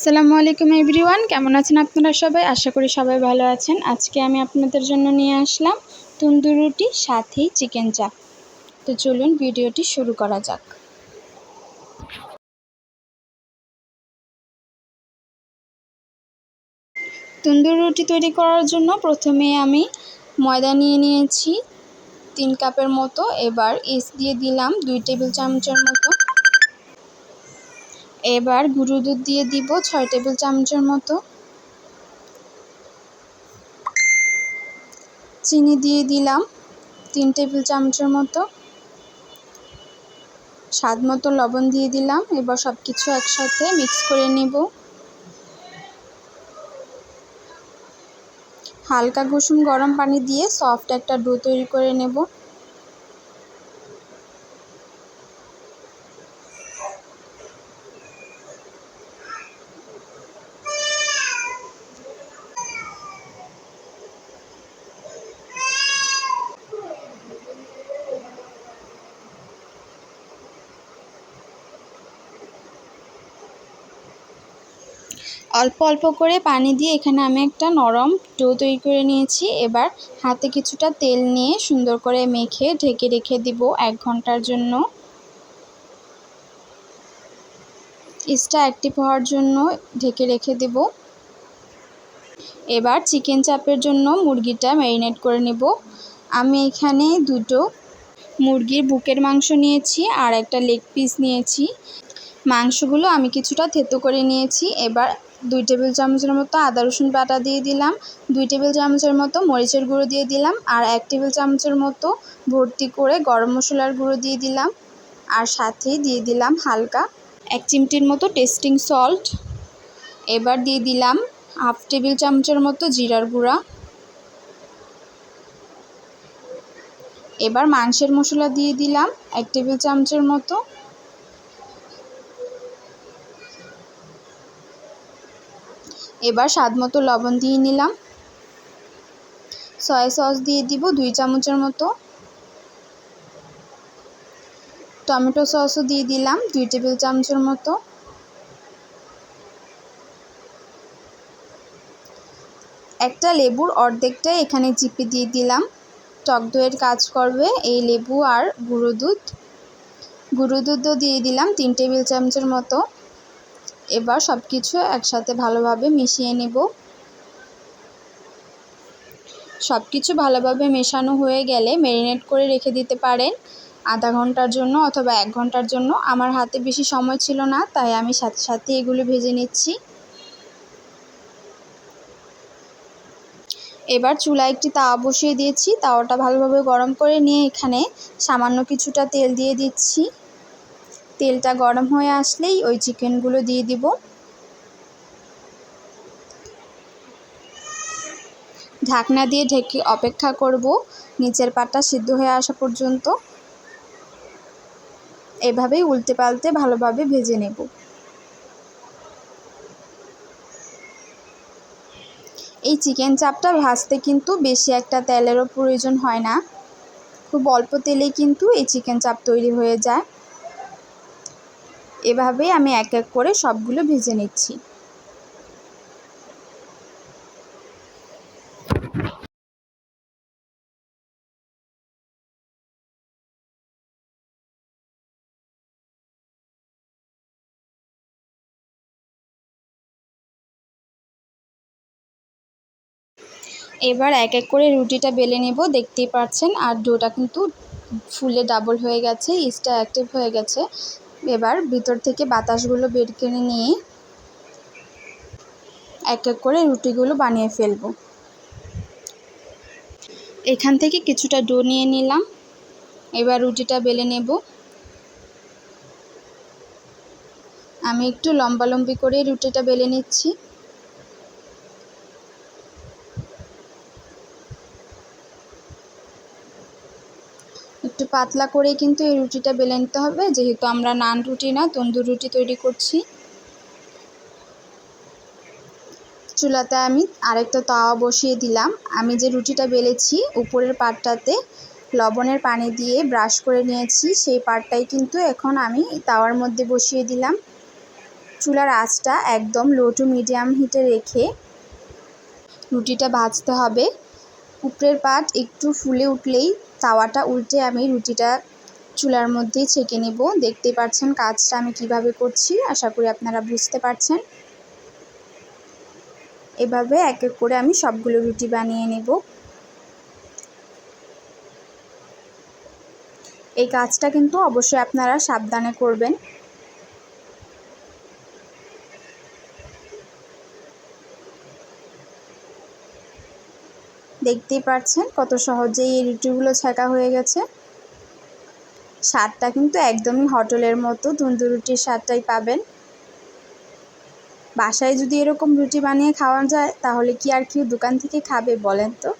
আসসালামু আলাইকুম এভরিওয়ান, কেমন আছেন আপনারা সবাই? আশা করি সবাই ভালো আছেন। আজকে আমি আপনাদের জন্য নিয়ে আসলাম তন্দুর রুটি, সাথেই চিকেন চাপ। তো চলুন ভিডিওটি শুরু করা যাক। তন্দুর রুটি তৈরি করার জন্য প্রথমে আমি ময়দা নিয়ে নিয়েছি, তিন কাপের মতো। এবার ইস দিয়ে দিলাম দুই টেবিল চামচের মতো এবার গুঁড়ো দুধ দিয়ে দিব ছয় টেবিল চামচের মতো। চিনি দিয়ে দিলাম তিন টেবিল চামচের মতো। স্বাদ মতো লবণ দিয়ে দিলাম, এবার সব কিছু একসাথে মিক্স করে নেব। হালকা কুসুম গরম পানি দিয়ে সফট একটা ডো তৈরি করে নেব। অল্প অল্প করে পানি দিয়ে এখানে আমি একটা নরম ডো তৈরি করে নিয়েছি। এবার হাতে কিছুটা তেল নিয়ে সুন্দর করে মেখে, ঢেকে রেখে দিব এক ঘণ্টার জন্য। ইস্টা অ্যাক্টিভ হওয়ার জন্য ঢেকে রেখে দেব। এবার চিকেন চাপের জন্য মুরগিটা ম্যারিনেট করে নেব। আমি এখানে দুটো মুরগির বুকের মাংস নিয়েছি আর একটা লেগ পিস নিয়েছি। মাংসগুলো আমি কিছুটা থেতো করে নিয়েছি। এবার দুই টেবিল চামচের মতো আদা রসুন বাটা দিয়ে দিলাম, দুই টেবিল চামচের মতো মরিচের গুঁড়ো দিয়ে দিলাম, আর এক টেবিল চামচের মতো ভর্তি করে গরম মশলার গুঁড়ো দিয়ে দিলাম, আর সাথে দিয়ে দিলাম হালকা এক চিমটির মতো টেস্টিং সল্ট। এবার দিয়ে দিলাম হাফ টেবিল চামচের মতো জিরার গুঁড়া। এবার মাংসের মশলা দিয়ে দিলাম এক টেবিল চামচের মতো এবার স্বাদ মতো লবণ দিয়ে নিলাম। সয়া সস দিয়ে দিব দুই চামচের মতো। টমেটো সসও দিয়ে দিলাম দুই টেবিল চামচের মতো। একটা লেবুর অর্ধেকটাই এখানে চিপে দিয়ে দিলাম। টক দইয়ের কাজ করবে এই লেবু আর গুঁড়ো দুধ। গুঁড়ো দুধও দিয়ে দিলাম তিন টেবিল চামচের মতো। এবার সব কিছু একসাথে ভালোভাবে মিশিয়ে নেব। সব কিছু ভালোভাবে মেশানো হয়ে গেলে ম্যারিনেট করে রেখে দিতে পারেন। আধা ঘণ্টার জন্য অথবা এক ঘণ্টার জন্য। আমার হাতে বেশি সময় ছিল না, তাই আমি সাথে সাথে এগুলো ভেজে নিচ্ছি। এবার চুলায় একটি তাওয়া বসিয়ে দিয়েছি। তাওয়াটা ভালোভাবে গরম করে নিয়ে এখানে সামান্য কিছুটা তেল দিয়ে দিচ্ছি। তেলটা গরম হয়ে আসলেই ওই চিকেনগুলো দিয়ে দিব। ঢাকনা দিয়ে ঢেকে অপেক্ষা করব, নিচের পাটটা সিদ্ধ হয়ে আসা পর্যন্ত। এভাবেই উল্টে পাল্টে ভালোভাবে ভেজে নেব। এই চিকেন চাপটা ভাজতে কিন্তু বেশি একটা তেলেরও প্রয়োজন হয় না। খুব অল্প তেলেই কিন্তু এই চিকেন চাপ তৈরি হয়ে যায়। এভাবেই আমি এক এক করে সবগুলো ভেজে নিচ্ছি। এবার এক এক করে রুটিটা বেলে নেব, দেখতেই পাচ্ছেন। আর ডোটা কিন্তু ফুলে ডাবল হয়ে গেছে ইস্টা অ্যাক্টিভ হয়ে গেছে। এবার ভিতর থেকে বাতাসগুলো বের করে নিয়ে এক এক করে রুটিগুলো বানিয়ে ফেলব। এখান থেকে কিছুটা ডো নিয়ে নিলাম। এবার রুটিটা বেলে নেব। আমি একটু লম্বা লম্বি করে রুটিটা বেলে নিচ্ছি। একটু পাতলা করে কিন্তু এই রুটিটা বেলে নিতে হবে। যেহেতু আমরা নান রুটি না, তন্দুর রুটি তৈরি করছি। চুলাতে আমি আরেকটা তাওয়া বসিয়ে দিলাম। আমি যে রুটিটা বেলেছি, উপরের পাটটাতে লবণের পানি দিয়ে ব্রাশ করে নিয়েছি। সেই পাটটাই কিন্তু এখন আমি তাওয়ার মধ্যে বসিয়ে দিলাম। চুলার আঁচটা একদম লো টু মিডিয়াম হিটে রেখে রুটিটা ভাজতে হবে। উপরের পাট একটু ফুলে উঠলেই তাওয়াটা উল্টে আমি রুটিটা চুলার মধ্যেই ছেঁকে নেব। দেখতে পাচ্ছেন কাজটা আমি কীভাবে করছি, আশা করি আপনারা বুঝতে পারছেন। এভাবে এক এক করে আমি সবগুলো রুটি বানিয়ে নেব। এই কাজটা কিন্তু অবশ্যই আপনারা সাবধানে করবেন। দেখতেই পাচ্ছেন কত সহজেই এই রুটিগুলো ছেঁকা হয়ে গেছে। স্বাদটা কিন্তু একদমই হোটেলের মতো তন্দুর রুটির স্বাদটাই পাবেন। বাসায় যদি এরকম রুটি বানিয়ে খাওয়া যায়, তাহলে কি আর কেউ দোকান থেকে খাবে বলেন তো?